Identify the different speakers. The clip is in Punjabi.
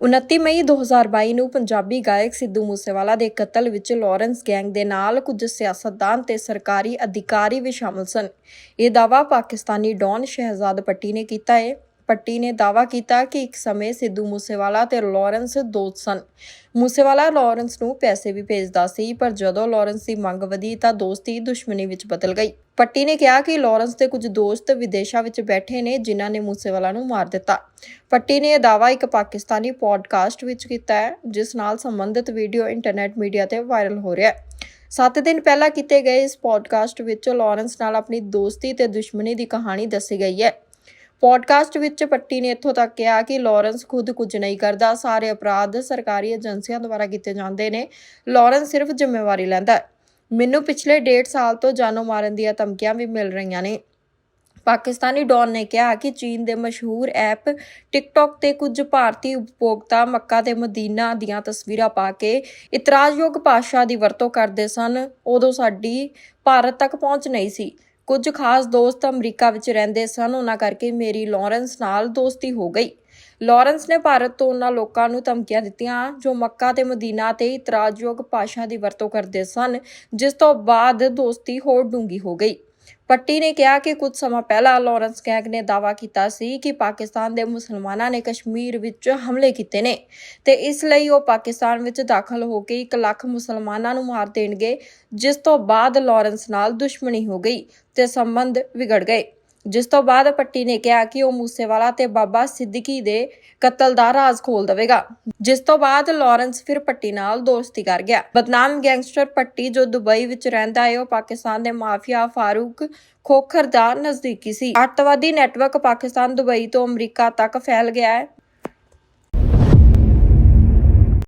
Speaker 1: 29 ਮਈ 2022 ਨੂੰ ਪੰਜਾਬੀ ਗਾਇਕ ਸਿੱਧੂ ਮੂਸੇਵਾਲਾ ਦੇ ਕਤਲ ਵਿੱਚ ਲਾਰੈਂਸ ਗੈਂਗ ਦੇ ਨਾਲ ਕੁਝ ਸਿਆਸਤਦਾਨ ਤੇ ਸਰਕਾਰੀ ਅਧਿਕਾਰੀ ਵੀ ਸ਼ਾਮਲ ਸਨ। ਇਹ ਦਾਅਵਾ ਪਾਕਿਸਤਾਨੀ ਡੌਨ ਸ਼ਹਿਜ਼ਾਦ ਪੱਟੀ ਨੇ ਕੀਤਾ ਹੈ। ਪੱਟੀ ਨੇ ਦਾਅਵਾ ਕੀਤਾ ਕਿ ਇੱਕ ਸਮੇਂ ਸਿੱਧੂ ਮੂਸੇਵਾਲਾ ਤੇ ਲਾਰੈਂਸ ਦੋਸਤ ਸਨ। ਮੂਸੇਵਾਲਾ ਲਾਰੈਂਸ ਨੂੰ ਪੈਸੇ ਵੀ ਭੇਜਦਾ ਸੀ, ਪਰ ਜਦੋਂ ਲਾਰੈਂਸ ਦੀ ਮੰਗ ਵਧੀ ਤਾਂ ਦੋਸਤੀ ਦੁਸ਼ਮਣੀ ਵਿੱਚ ਬਦਲ ਗਈ। ਪੱਟੀ ਨੇ ਕਿਹਾ ਕਿ ਲਾਰੈਂਸ ਦੇ ਕੁਝ ਦੋਸਤ ਵਿਦੇਸ਼ਾਂ ਵਿੱਚ ਬੈਠੇ ਨੇ, ਜਿਨ੍ਹਾਂ ਨੇ ਮੂਸੇਵਾਲਾ ਨੂੰ ਮਾਰ ਦਿੱਤਾ। ਪੱਟੀ ਨੇ ਇਹ ਦਾਅਵਾ ਇੱਕ ਪਾਕਿਸਤਾਨੀ ਪੋਡਕਾਸਟ ਵਿੱਚ ਕੀਤਾ ਹੈ, ਜਿਸ ਨਾਲ ਸੰਬੰਧਿਤ ਵੀਡੀਓ ਇੰਟਰਨੈਟ ਮੀਡੀਆ ਤੇ ਵਾਇਰਲ ਹੋ ਰਿਹਾ ਹੈ। ਸੱਤ ਦਿਨ ਪਹਿਲਾਂ ਕੀਤੇ ਗਏ ਇਸ ਪੋਡਕਾਸਟ ਵਿੱਚ ਲਾਰੈਂਸ ਨਾਲ ਆਪਣੀ ਦੋਸਤੀ ਤੇ ਦੁਸ਼ਮਣੀ ਦੀ ਕਹਾਣੀ ਦੱਸੀ ਗਈ ਹੈ। ਪੋਡਕਾਸਟ ਵਿੱਚ ਪੱਟੀ ਨੇ ਇੱਥੋਂ ਤੱਕ ਕਿਹਾ ਕਿ ਲਾਰੈਂਸ ਖੁਦ ਕੁਝ ਨਹੀਂ ਕਰਦਾ। ਸਾਰੇ ਅਪਰਾਧ ਸਰਕਾਰੀ ਏਜੰਸੀਆਂ ਦੁਆਰਾ ਕੀਤੇ ਜਾਂਦੇ ਨੇ। ਲਾਰੈਂਸ ਸਿਰਫ ਜ਼ਿੰਮੇਵਾਰੀ ਲੈਂਦਾ ਹੈ। ਮੈਨੂੰ ਪਿਛਲੇ ਡੇਢ ਸਾਲ ਤੋਂ ਜਾਨੋਂ ਮਾਰਨ ਦੀਆਂ ਧਮਕੀਆਂ ਵੀ ਮਿਲ ਰਹੀਆਂ ਨੇ। ਪਾਕਿਸਤਾਨੀ ਡੌਨ ਨੇ ਕਿਹਾ ਕਿ ਚੀਨ ਦੇ ਮਸ਼ਹੂਰ ਐਪ ਟਿਕਟੌਕ ਤੇ ਕੁਝ ਭਾਰਤੀ ਉਪਭੋਗਤਾ ਮੱਕਾ ਤੇ ਮਦੀਨਾ ਦੀਆਂ ਤਸਵੀਰਾਂ ਪਾ ਕੇ ਇਤਰਾਜ਼ਯੋਗ ਭਾਸ਼ਾ ਦੀ ਵਰਤੋਂ ਕਰਦੇ ਸਨ। ਉਦੋਂ ਸਾਡੀ ਭਾਰਤ ਤੱਕ ਪਹੁੰਚ ਨਹੀਂ ਸੀ। ਕੁਝ ਖਾਸ ਦੋਸਤ ਅਮਰੀਕਾ ਵਿੱਚ ਰਹਿੰਦੇ ਸਨ, ਉਹਨਾਂ ਕਰਕੇ ਮੇਰੀ ਲਾਰੈਂਸ ਨਾਲ ਦੋਸਤੀ ਹੋ ਗਈ। ਲਾਰੈਂਸ ਨੇ ਭਾਰਤ ਤੋਂ ਉਹਨਾਂ ਲੋਕਾਂ ਨੂੰ ਧਮਕੀਆਂ ਦਿੱਤੀਆਂ, ਜੋ ਮੱਕਾ ਤੇ ਮਦੀਨਾ ਤੇ ਇਤਰਾਜ਼ਯੋਗ ਭਾਸ਼ਾ ਦੀ ਵਰਤੋਂ ਕਰਦੇ ਸਨ, ਜਿਸ ਤੋਂ ਬਾਅਦ ਦੋਸਤੀ ਹੋਰ ਡੂੰਗੀ ਹੋ ਗਈ। ਪੱਟੀ ਨੇ ਕਿਹਾ ਕਿ ਕੁਝ ਸਮਾਂ ਪਹਿਲਾਂ ਲਾਰੈਂਸ ਗੈਗ ਨੇ ਦਾਅਵਾ ਕੀਤਾ ਸੀ ਕਿ ਪਾਕਿਸਤਾਨ ਦੇ ਮੁਸਲਮਾਨਾਂ ਨੇ ਕਸ਼ਮੀਰ ਵਿੱਚ ਹਮਲੇ ਕੀਤੇ ਨੇ ਤੇ ਇਸ ਲਈ ਉਹ ਪਾਕਿਸਤਾਨ ਵਿੱਚ ਦਾਖਲ ਹੋ ਕੇ 1 ਲੱਖ ਮੁਸਲਮਾਨਾਂ ਨੂੰ ਮਾਰ ਦੇਣਗੇ, ਜਿਸ ਤੋਂ ਬਾਅਦ ਲਾਰੈਂਸ ਨਾਲ ਦੁਸ਼ਮਣੀ ਹੋ ਗਈ ਤੇ ਸੰਬੰਧ ਵਿਗੜ ਗਏ। ਜਿਸ ਤੋਂ ਬਾਅਦ ਪੱਟੀ ਨੇ ਕਿਹਾ ਕਿ ਉਹ ਮੂਸੇਵਾਲਾ ਤੇ ਬਾਬਾ ਸਿੱਦੀਕੀ ਦੇ ਕਤਲ ਦਾ ਰਾਜ਼ ਖੋਲ ਦੇਵੇਗਾ। ਜਿਸ ਤੋਂ ਬਾਅਦ ਲਾਰੈਂਸ ਫਿਰ ਪੱਟੀ ਨਾਲ ਦੋਸਤੀ ਕਰ ਗਿਆ। ਬਦਨਾਮ ਗੈਂਗਸਟਰ ਪੱਟੀ ਜੋ ਦੁਬਈ ਵਿੱਚ ਰਹਿੰਦਾ ਹੈ ਉਹ ਪਾਕਿਸਤਾਨ ਦੇ ਮਾਫੀਆ ਫਾਰੂਕ ਖੋਖਰ ਦਾ ਨਜ਼ਦੀਕੀ ਸੀ। ਅੱਤਵਾਦੀ ਨੈਟਵਰਕ ਪਾਕਿਸਤਾਨ ਦੁਬਈ ਤੋਂ ਅਮਰੀਕਾ ਤੱਕ ਫੈਲ ਗਿਆ ਹੈ